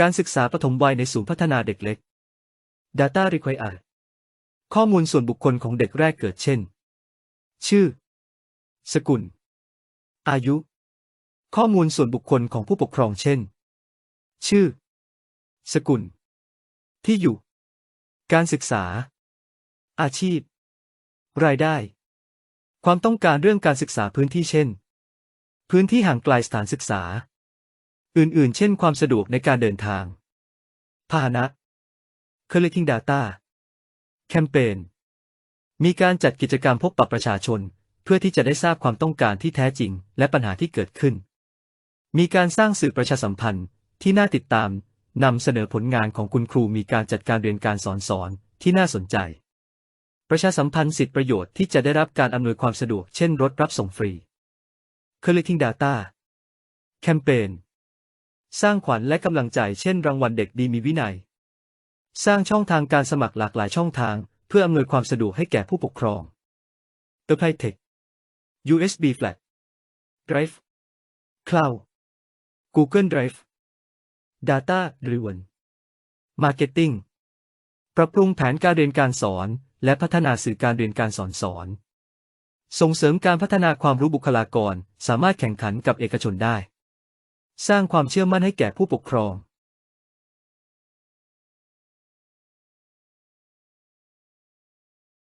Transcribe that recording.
การศึกษาปฐมวัยในศูนย์พัฒนาเด็กเล็ก Data Required ข้อมูลส่วนบุคคลของเด็กแรกเกิดเช่น ชื่อ สกุล อายุ ข้อมูลส่วนบุคคลของผู้ปกครองเช่น ชื่อ สกุล ที่อยู่ การศึกษา อาชีพ รายได้ ความต้องการเรื่องการศึกษาพื้นที่เช่น พื้นที่ห่างไกลสถานศึกษา อื่นๆ เช่นความสะดวกในการเดินทาง พาหนะ Collecting Data แคมเปญ มีการจัดกิจกรรมพบปะประชาชน เพื่อที่จะได้ทราบความต้องการที่แท้จริง และปัญหาที่เกิดขึ้น มีการสร้างสื่อประชาสัมพันธ์ที่น่าติดตามนำเสนอผลงานของคุณครูมีการจัดการเรียนการสอนสอนที่น่าสนใจ ประชาสัมพันธ์สิทธิประโยชน์ที่จะได้รับการอำนวยความสะดวกเช่นรถรับส่งฟรี Collecting Data แคมเปญ สร้างขวัญและกำลังใจเช่นรางวัลเด็กดีมีวินัย สร้างช่องทางการสมัครหลากหลายช่องทาง เพื่ออำนวยความสะดวกให้แก่ผู้ปกครอง The Playtech USB Flash Drive Cloud Google Drive Data Driven Marketing ปรับปรุงแผนการเรียนการสอน และพัฒนาสื่อการเรียนการสอนสอน ส่งเสริมการพัฒนาความรู้บุคลากร สามารถแข่งขันกับเอกชนได้ สร้างความเชื่อมั่นให้แก่ผู้ปกครอง